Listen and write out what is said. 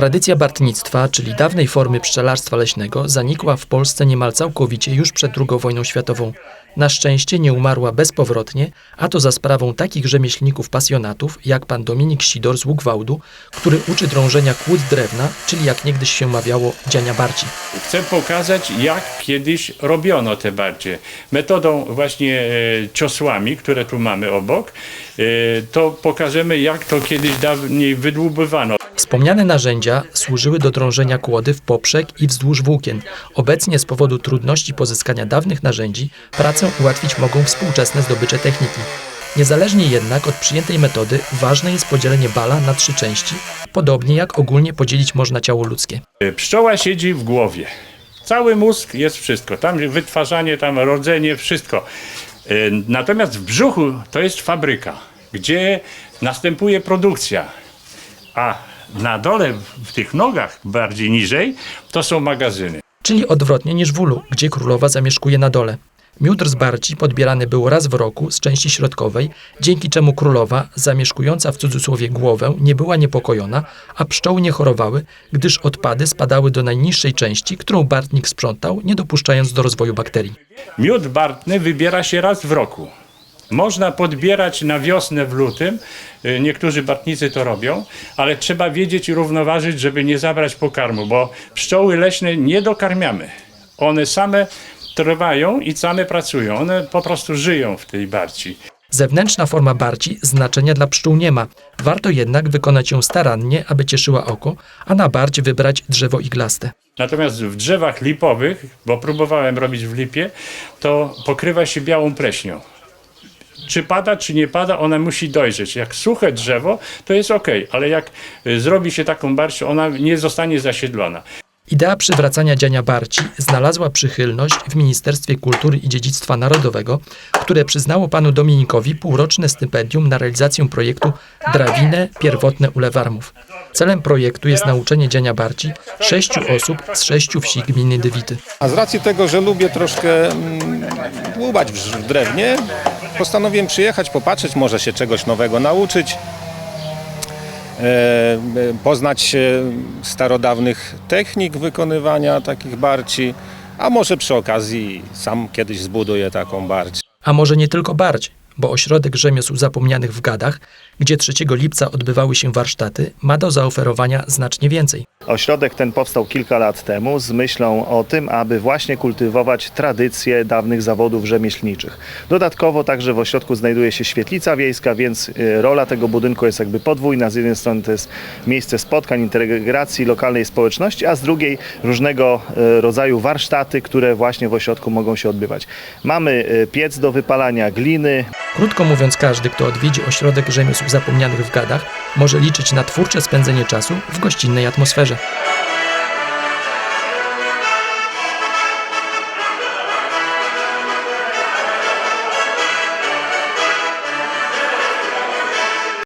Tradycja bartnictwa, czyli dawnej formy pszczelarstwa leśnego, zanikła w Polsce niemal całkowicie już przed II wojną światową. Na szczęście nie umarła bezpowrotnie, a to za sprawą takich rzemieślników pasjonatów, jak pan Dominik Sidor z Ługwałdu, który uczy drążenia kłód drewna, czyli jak niegdyś się mawiało, dziania barci. Chcę pokazać, jak kiedyś robiono te barcie. Metodą właśnie e, ciosłami, które tu mamy obok, e, to pokażemy, jak to kiedyś dawniej wydłubywano. Wspomniane narzędzia służyły do drążenia kłody w poprzek i wzdłuż włókien. Obecnie z powodu trudności pozyskania dawnych narzędzi pracę ułatwić mogą współczesne zdobycze techniki. Niezależnie jednak od przyjętej metody ważne jest podzielenie bala na trzy części, podobnie jak ogólnie podzielić można ciało ludzkie. Pszczoła siedzi w głowie. Cały mózg jest wszystko. Tam wytwarzanie, tam rodzenie, wszystko. E, Natomiast w brzuchu to jest fabryka, gdzie następuje produkcja. A na dole, w tych nogach, bardziej niżej, to są magazyny. czyli odwrotnie niż w ulu, gdzie królowa zamieszkuje na dole. Miód z barci podbierany był raz w roku z części środkowej, dzięki czemu królowa, zamieszkująca w cudzysłowie głowę, nie była niepokojona, a pszczoły nie chorowały, gdyż odpady spadały do najniższej części, którą bartnik sprzątał, nie dopuszczając do rozwoju bakterii. Miód bartny wybiera się raz w roku. Można podbierać na wiosnę w lutym, y, niektórzy bartnicy to robią, ale trzeba wiedzieć i równoważyć, żeby nie zabrać pokarmu, bo pszczoły leśne nie dokarmiamy. One same trwają i same pracują, one po prostu żyją w tej barci. Zewnętrzna forma barci znaczenia dla pszczół nie ma. Warto jednak wykonać ją starannie, aby cieszyła oko, a na barć wybrać drzewo iglaste. Natomiast w drzewach lipowych, bo próbowałem robić w lipie, to pokrywa się białą pleśnią. Czy pada, czy nie pada, ona musi dojrzeć. Jak suche drzewo, to jest ok, ale jak y, zrobi się taką barść, ona nie zostanie zasiedlona. Idea przywracania dziania barci znalazła przychylność w Ministerstwie Kultury i Dziedzictwa Narodowego, które przyznało panu Dominikowi półroczne stypendium na realizację projektu Drawinę Pierwotne Ule Warmów. Celem projektu jest nauczenie dziania barci sześciu osób z sześciu wsi gminy Dywity. A z racji tego, że lubię troszkę mm, dłubać w drewnie, postanowiłem przyjechać, popatrzeć, może się czegoś nowego nauczyć, poznać e, starodawnych technik wykonywania takich barci, a może przy okazji sam kiedyś zbuduję taką barć. A może nie tylko barć, bo Ośrodek Rzemiosł Zapomnianych w Gadach, gdzie 3 lipca odbywały się warsztaty, ma do zaoferowania znacznie więcej. Ośrodek ten powstał kilka lat temu z myślą o tym, aby właśnie kultywować tradycje dawnych zawodów rzemieślniczych. Dodatkowo także w ośrodku znajduje się świetlica wiejska, więc y, rola tego budynku jest jakby podwójna. Z jednej strony to jest miejsce spotkań, integracji lokalnej społeczności, a z drugiej różnego y, rodzaju warsztaty, które właśnie w ośrodku mogą się odbywać. Mamy y, piec do wypalania gliny, Krótko mówiąc, każdy, kto odwiedzi Ośrodek Rzemiosł Zapomnianych w Gadach, może liczyć na twórcze spędzenie czasu w gościnnej atmosferze.